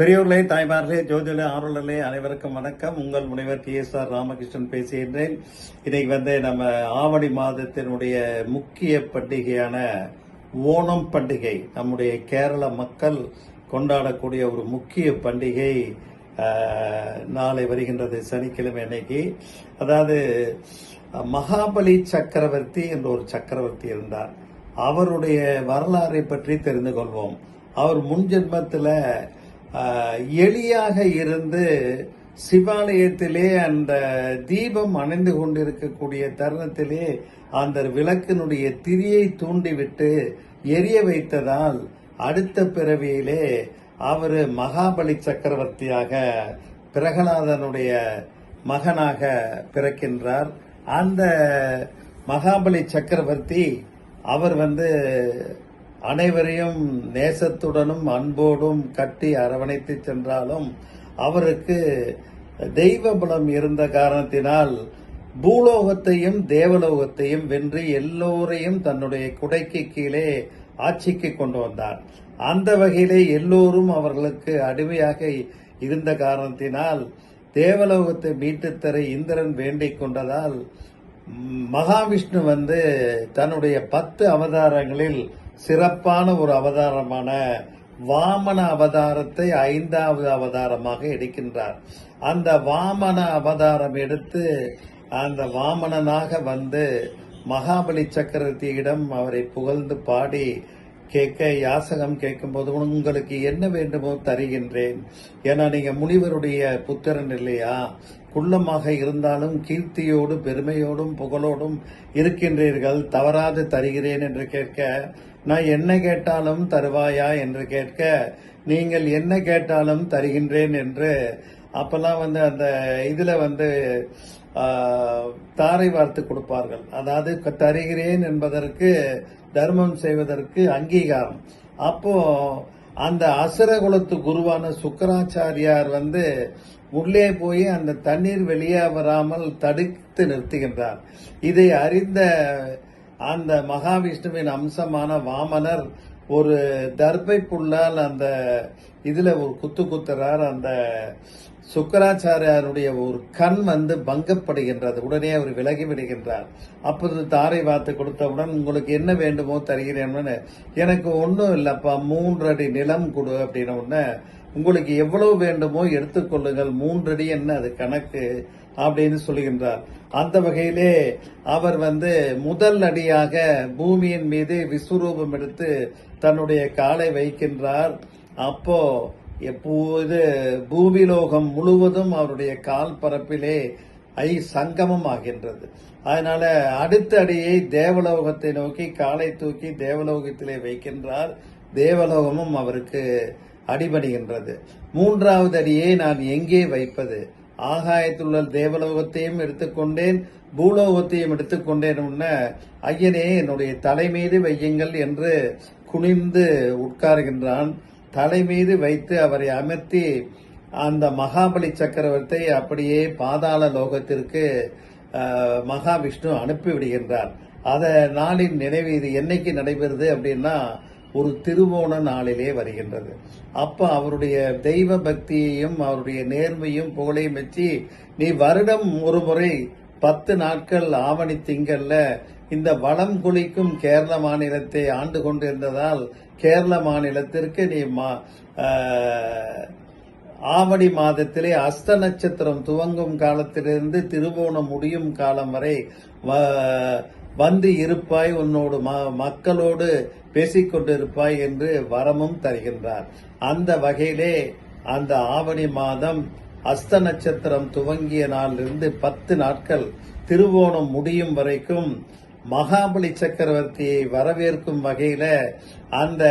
பெரியோர்களே தாய்மார்களே ஜோதிலே ஆர்வலர்களே அனைவருக்கும் வணக்கம். உங்கள் முனைவர் டி எஸ் ஆர் ராமகிருஷ்ணன் பேசுகின்றேன். இன்னைக்கு வந்து நம்ம ஆவணி மாதத்தினுடைய முக்கிய பண்டிகையான ஓணம் பண்டிகை நம்முடைய கேரள மக்கள் கொண்டாடக்கூடிய ஒரு முக்கிய பண்டிகை நாளை வருகின்றது சனிக்கிழமை அன்னைக்கு. அதாவது மகாபலி சக்கரவர்த்தி என்ற ஒரு சக்கரவர்த்தி இருந்தார். அவருடைய வரலாறை பற்றி தெரிந்து கொள்வோம். அவர் முன்ஜென்மத்தில் எளியாக இருந்து சிவாலயத்திலே அந்த தீபம் அணைந்து கொண்டிருக்கக்கூடிய தருணத்திலே அந்த விளக்கினுடைய திரியை தூண்டிவிட்டு எரிய வைத்ததால் அடுத்த பிறவியிலே அவர் மகாபலி சக்கரவர்த்தியாக பிரகலாதனுடைய மகனாக பிறக்கின்றார். அந்த மகாபலி சக்கரவர்த்தி அவர் வந்து அனைவரையும் நேசத்துடனும் அன்போடும் கட்டி அரவணைத்து சென்றாலும் அவருக்கு தெய்வ பலம் இருந்த காரணத்தினால் பூலோகத்தையும் தேவலோகத்தையும் வென்று எல்லோரையும் தன்னுடைய குடைக்கு கீழே ஆட்சிக்கு கொண்டு வந்தார். அந்த வகையிலே எல்லோரும் அவர்களுக்கு அடிமையாக இருந்த காரணத்தினால் தேவலோகத்தை மீட்டுத் தர இந்திரன் வேண்டிக் கொண்டதால் மகாவிஷ்ணு வந்து தன்னுடைய பத்து அவதாரங்களில் சிறப்பான ஒரு அவதாரமான வாமன அவதாரத்தை ஐந்தாவது அவதாரமாக எடுக்கின்றார். அந்த வாமன அவதாரம் எடுத்து அந்த வாமனனாக வந்து மகாபலி சக்கரவர்த்தியிடம் அவரை புகழ்ந்து பாடி கேட்க யாசகம் கேட்கும்போது உங்களுக்கு என்ன வேண்டுமோ தருகின்றேன். ஏன்னா நீங்க முனிவருடைய புத்திரன் இல்லையா? குள்ளமாக இருந்தாலும் கீர்த்தியோடு பெருமையோடும் புகழோடும் இருக்கின்றீர்கள். தவறாது தருகிறேன் என்று கேட்க நான் என்ன கேட்டாலும் தருவாயா என்று கேட்க நீங்கள் என்ன கேட்டாலும் தருகின்றேன் என்று. அப்பெல்லாம் வந்து அந்த இதுல வந்து தாரை வார்த்து கொடுப்பார்கள். அதாவது தருகிறேன் என்பதற்கு தர்மம் செய்வதற்கு அங்கீகாரம். அப்போ அந்த அசுர குலத்து குருவான சுக்கராச்சாரியார் வந்து உள்ளே போய் அந்த தண்ணீர் வெளியே வராமல் தடுத்து நிறுத்துகின்றார். இதை அறிந்த அந்த மகாவிஷ்ணுவின் அம்சமான வாமனர் ஒரு தர்பை புல்லால் அந்த இதுல ஒரு குத்து குத்துறார். அந்த சுக்கராச்சாரியாருடைய ஒரு கண் வந்து பங்கப்படுகின்றது. உடனே அவர் விலகி விடுகின்றார். அப்போது தாரை பார்த்து கொடுத்தவுடன் உங்களுக்கு என்ன வேண்டுமோ தருகிறேன்னு எனக்கு ஒன்றும் இல்லைப்பா மூன்று அடி நிலம் கொடு அப்படின்ன உடனே உங்களுக்கு எவ்வளவு வேண்டுமோ எடுத்துக்கொள்ளுங்கள் மூன்றடி என்ன அது கணக்கு? அப்படின்னு சொல்லுகின்றார். அந்த வகையிலே அவர் வந்து முதல் அடியாக பூமியின் மீது விஸ்வரூபம் எடுத்து தன்னுடைய காலை வைக்கின்றார். அப்போ எப்போது பூமிலோகம் முழுவதும் அவருடைய கால் பரப்பிலே ஐ சங்கமம் ஆகின்றது அதனால அடுத்த அடியை தேவலோகத்தை நோக்கி காலை தூக்கி தேவலோகத்திலே வைக்கின்றார். தேவலோகமும் அவருக்கு அடிபடுகின்றது மூன்றாவது அடியை நான் எங்கே வைப்பது? ஆகாயத்துள்ள தேவலோகத்தையும் எடுத்துக்கொண்டேன் பூலோகத்தையும் எடுத்துக்கொண்டேன் உன்ன ஐயனே என்னுடைய தலை மீது வையுங்கள் என்று குனிந்து உட்கார்கின்றான். தலை மீது வைத்து அவரை அமர்த்தி அந்த மகாபலி சக்கரவர்த்தி அப்படியே பாதாள லோகத்திற்கு மகாவிஷ்ணு அனுப்பிவிடுகின்றார் அத நாளின் நினைவு இது என்னைக்கு நடைபெறுது அப்படின்னா ஒரு திருவோண நாளிலே வருகின்றது. அப்ப அவருடைய தெய்வ பக்தியையும் அவருடைய நேர்மையும் புகழையும் வச்சு நீ வருடம் ஒரு முறை பத்து நாட்கள் ஆவணி திங்கள்ல இந்த வளம் குளிக்கும் கேரள மாநிலத்தை ஆண்டு கொண்டிருந்ததால் கேரள மாநிலத்திற்கு நீ மா- ஆஹ், ஆவணி மாதத்திலே அஸ்த நட்சத்திரம் துவங்கும் காலத்திலிருந்து திருவோணம் முடியும் காலம் வரை வ- வந்து இருப்பாய் உன்னோடு ம- மக்களோடு பேசிக்கொண்டிருப்பாய் என்று வரமும் தருகின்றார். அந்த வகையிலே அந்த ஆவணி மாதம் அஸ்த நட்சத்திரம் துவங்கிய நாளிலிருந்து பத்து நாட்கள் திருவோணம் முடியும் வரைக்கும் மகாபலி சக்கரவர்த்தியை வரவேற்கும் வகையில அந்த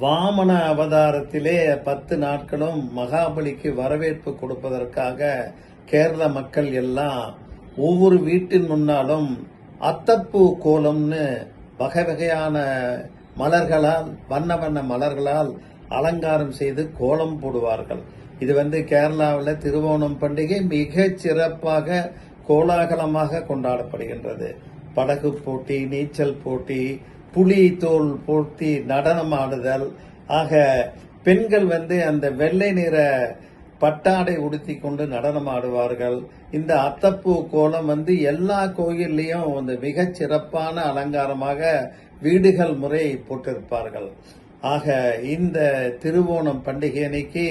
வாமன அவதாரத்திலே பத்து நாட்களும் மகாபலிக்கு வரவேற்பு கொடுப்பதற்காக கேரள மக்கள் எல்லாம் ஒவ்வொரு வீட்டின் முன்னாலும் அத்தப்பூ கோலம்னு வகை வகையான மலர்களால் வண்ண வண்ண மலர்களால் அலங்காரம் செய்து கோலம் போடுவார்கள். இது வந்து கேரளாவில் திருவோணம் பண்டிகை மிக சிறப்பாக கோலாகலமாக கொண்டாடப்படுகின்றது. படகு போட்டி நீச்சல் போட்டி புலி தோல் போட்டி நடனம் ஆடுதல். ஆக பெண்கள் வந்து அந்த வெள்ளை நிற பட்டாடை உடுத்தி கொண்டு நடனம் ஆடுவார்கள். இந்த அத்தப்பூ கோலம் வந்து எல்லா கோயில்லையும் வந்து மிகச் சிறப்பான அலங்காரமாக வீடுகள் முறை போட்டிருப்பார்கள். ஆக இந்த திருவோணம் பண்டிகை அன்னைக்கு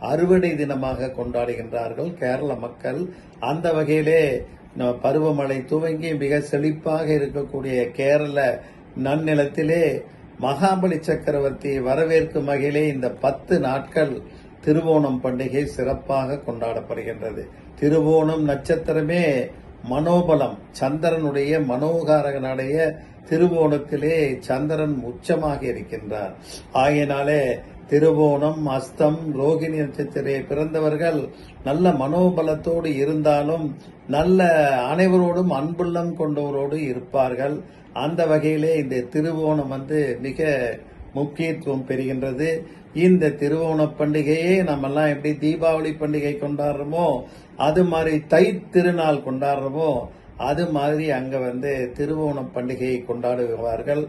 அறுவடை தினமாக கொண்டாடுகின்றார்கள். கேரள மக்கள் அந்த வகையிலே பருவமழை துவங்கி மிக செழிப்பாக இருக்கக்கூடிய கேரள நன்னிலத்திலே மகாபலி சக்கரவர்த்தி வரவேற்கும் வகையிலே இந்த பத்து நாட்கள் திருவோணம் பண்டிகை சிறப்பாக கொண்டாடப்படுகின்றது. திருவோணம் நட்சத்திரமே மனோபலம் சந்திரனுடைய மனோகாரகனுடைய திருவோணத்திலே சந்திரன் உச்சமாக இருக்கின்றார். ஆகையினாலே திருவோணம் அஸ்தம் ரோகிணி நட்சத்திரே பிறந்தவர்கள் நல்ல மனோபலத்தோடு இருந்தாலும் நல்ல அனைவரோடும் அன்புள்ளம் கொண்டவரோடு இருப்பார்கள். அந்த வகையிலே இந்த திருவோணம் வந்து மிக முக்கியத்துவம் பெறுகின்றது. இந்த திருவோண பண்டிகையே நம்மெல்லாம் எப்படி தீபாவளி பண்டிகை கொண்டாடுறோமோ அது மாதிரி தை திருநாள் கொண்டாடுறோமோ அது மாதிரி அங்க வந்து திருவோணம் பண்டிகையை கொண்டாடுவார்கள்.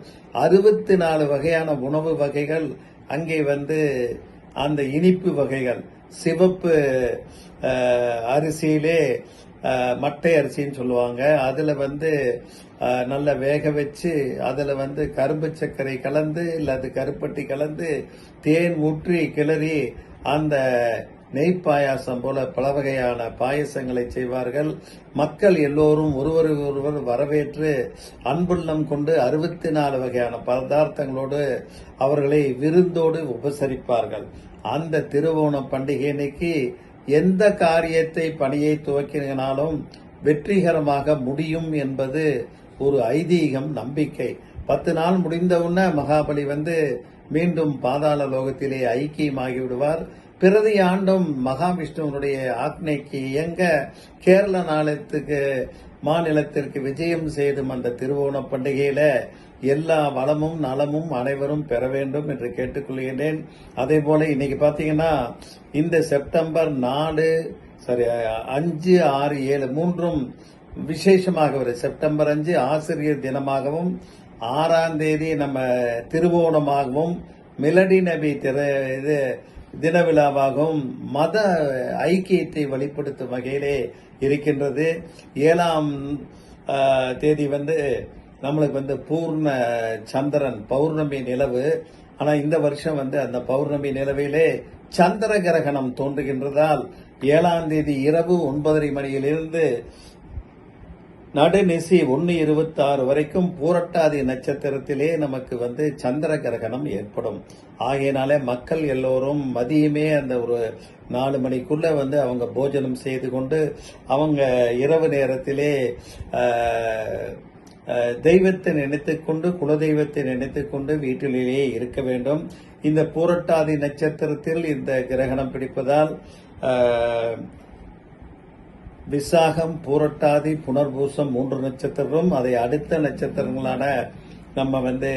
அறுபத்தி நாலு வகையான உணவு வகைகள் அங்கே வந்து அந்த இனிப்பு வகைகள் சிவப்பு அரிசியிலே மட்டை அரிசின்னு சொல்லுவாங்க. அதில் வந்து நல்லா நல்ல வேக வச்சு அதில் வந்து கரும்பு சர்க்கரை கலந்து இல்லை அது கருப்பட்டி கலந்து தேன் ஊற்றி கிளறி அந்த நெய் பாயாசம் போல பல வகையான பாயசங்களை செய்வார்கள். மக்கள் எல்லோரும் ஒருவரை ஒருவர் வரவேற்று அன்புள்ளம் கொண்டு அறுபத்தி நாலு வகையான பதார்த்தங்களோடு அவர்களை விருந்தோடு உபசரிப்பார்கள். அந்த திருவோணம் பண்டிகை அன்னைக்கு எந்த காரியத்தை பணியை துவக்கினாலும் வெற்றிகரமாக முடியும் என்பது ஒரு ஐதீகம் நம்பிக்கை. பத்து நாள் முடிந்தவுடனே மகாபலி வந்து மீண்டும் பாதாள லோகத்திலே ஐக்கியமாகி விடுவார் பிரதி ஆண்டும் மகாவிஷ்ணுவனுடைய ஆக்னைக்கு இயங்க கேரள நாளத்துக்கு மாநிலத்திற்கு விஜயம் செய்தும் அந்த திருவோண பண்டிகையில எல்லா வளமும் நலமும் அனைவரும் பெற வேண்டும் என்று கேட்டுக்கொள்கின்றேன். அதே போல இன்னைக்கு பாத்தீங்கன்னா இந்த செப்டம்பர் நாலு சாரி அஞ்சு ஆறு ஏழு மூன்றும் விசேஷமாக வரும் செப்டம்பர் அஞ்சு ஆசிரியர் தினமாகவும் ஆறாம் தேதி நம்ம திருவோணமாகவும் மிலடி நபி திரு இது தின விழாவாகவும் மத ஐக்கியத்தை வெளிப்படுத்தும் வகையிலே இருக்கின்றது. ஏழாம் தேதி வந்து நம்மளுக்கு வந்து பூர்ண சந்திரன் பௌர்ணமி நிலவு. ஆனா இந்த வருஷம் வந்து அந்த பௌர்ணமி நிலவிலே சந்திர கிரகணம் தோன்றுகின்றதால் ஏழாம் தேதி இரவு ஒன்பதரை மணியிலிருந்து நடுநிசி ஒன்னு இருபத்தாறு வரைக்கும் பூரட்டாதி நட்சத்திரத்திலே நமக்கு வந்து சந்திர கிரகணம் ஏற்படும். ஆகையினாலே மக்கள் எல்லோரும் மதியமே அந்த ஒரு நாலு மணிக்குள்ள வந்து அவங்க போஜனம் செய்து கொண்டு அவங்க இரவு நேரத்திலே தெய்வத்தை நினைத்துக்கொண்டு குலதெய்வத்தை நினைத்துக்கொண்டு வீட்டிலேயே இருக்க வேண்டும். இந்த பூரட்டாதி நட்சத்திரத்தில் இந்த கிரகணம் பிடிப்பதால் விசாகம் பூரட்டாதி புனர்பூசம் மூன்று நட்சத்திரம் அதை அடுத்த நட்சத்திரங்களான நம்ம வந்து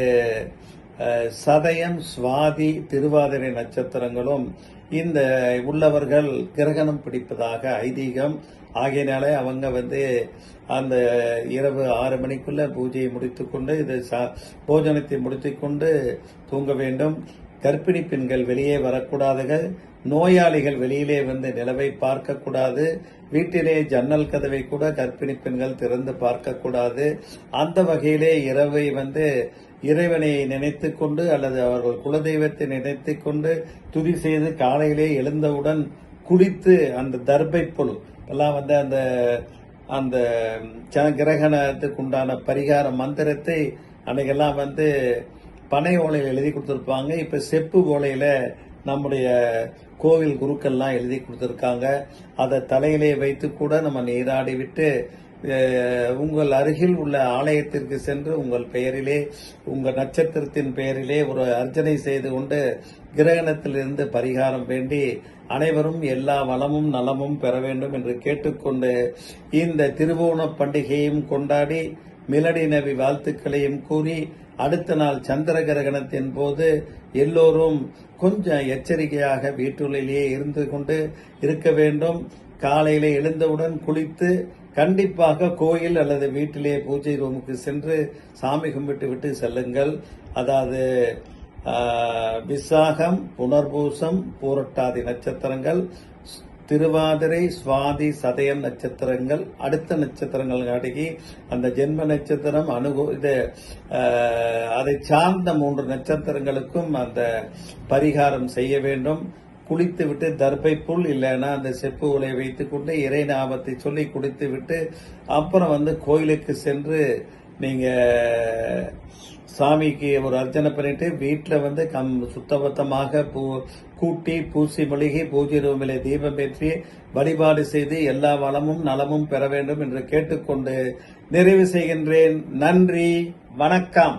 சதயம் சுவாதி திருவாதிரை நட்சத்திரங்களும் இந்த உள்ளவர்கள் கிரகணம் பிடிப்பதாக ஐதீகம் ஆகையினாலே அவங்க வந்து அந்த இரவு ஆறு மணிக்குள்ள பூஜையை முடித்துக்கொண்டு இது சா- போஜனத்தை முடித்துக்கொண்டு தூங்க வேண்டும். கர்ப்பிணி பெண்கள் வெளியே வரக்கூடாதுங்க. நோயாளிகள் வெளியிலே வந்து நிலவை பார்க்கக்கூடாது. வீட்டிலே ஜன்னல் கதவை கூட கர்ப்பிணி பெண்கள் திறந்து பார்க்கக்கூடாது. அந்த வகையிலே இரவை வந்து இறைவனை நினைத்து கொண்டு அல்லது அவர்கள் குலதெய்வத்தை நினைத்து கொண்டு துதி செய்து காலையிலே எழுந்தவுடன் குளித்து அந்த தர்பை புல் எல்லாம் வந்து அந்த அந்த கிரகணத்துக்குண்டான கிரகணத்துக்கு உண்டான பரிகார மந்திரத்தை அன்னைக்கெல்லாம் வந்து பனை ஓலையில் எழுதி கொடுத்துருப்பாங்க. இப்போ செப்பு ஓலையில் நம்முடைய கோவில் குருக்கள்லாம் எழுதி கொடுத்துருக்காங்க. அதை தலையிலே வைத்து கூட நம்ம நீராடி விட்டு உங்கள் அருகில் உள்ள ஆலயத்திற்கு சென்று உங்கள் பெயரிலே உங்கள் நட்சத்திரத்தின் பெயரிலே ஒரு அர்ச்சனை செய்து கொண்டு கிரகணத்திலிருந்து பரிகாரம் வேண்டி அனைவரும் எல்லா வளமும் நலமும் பெற வேண்டும் என்று கேட்டுக்கொண்டு இந்த திருவோண பண்டிகையும் கொண்டாடி மிலடி நபி வாழ்த்துக்களையும் கூறி அடுத்த நாள் சந்திர கிரகணத்தின் போது எல்லோரும் கொஞ்சம் எச்சரிக்கையாக வீட்டுள்ளிலேயே இருந்து கொண்டு இருக்க வேண்டும். காலையில் எழுந்தவுடன் குளித்து கண்டிப்பாக கோயில் அல்லது வீட்டிலே பூஜை ரூமுக்கு சென்று சாமி கும்பிட்டு விட்டு செல்லுங்கள். அதாவது விசாகம் புனர்பூசம் பூரட்டாதி நட்சத்திரங்கள் திருவாதிரை சுவாதி சதயம் நட்சத்திரங்கள் அடுத்த நட்சத்திரங்கள் காட்டிக்கு அந்த ஜென்ம நட்சத்திரம் அனுகு இது அதை சார்ந்த மூன்று நட்சத்திரங்களுக்கும் அந்த பரிகாரம் செய்ய வேண்டும். குளித்து விட்டு தர்பை புல் இல்லைன்னா அந்த செப்பு உலையை வைத்துக்கொண்டு இறைநாபத்தை இறை நாமத்தை சொல்லி குடித்து விட்டு அப்புறம் வந்து கோயிலுக்கு சென்று நீங்கள் சாமிக்கு ஒரு அர்ச்சனை பண்ணிட்டு வீட்டில் வந்து கம் சுத்தபத்தமாக பூ கூட்டி பூசி மொழிகி பூஜை ரூமிலே தீபம் ஏற்றி வழிபாடு செய்து எல்லா வளமும் நலமும் பெற வேண்டும் என்று கேட்டுக்கொண்டு நிறைவு செய்கின்றேன். நன்றி. வணக்கம்.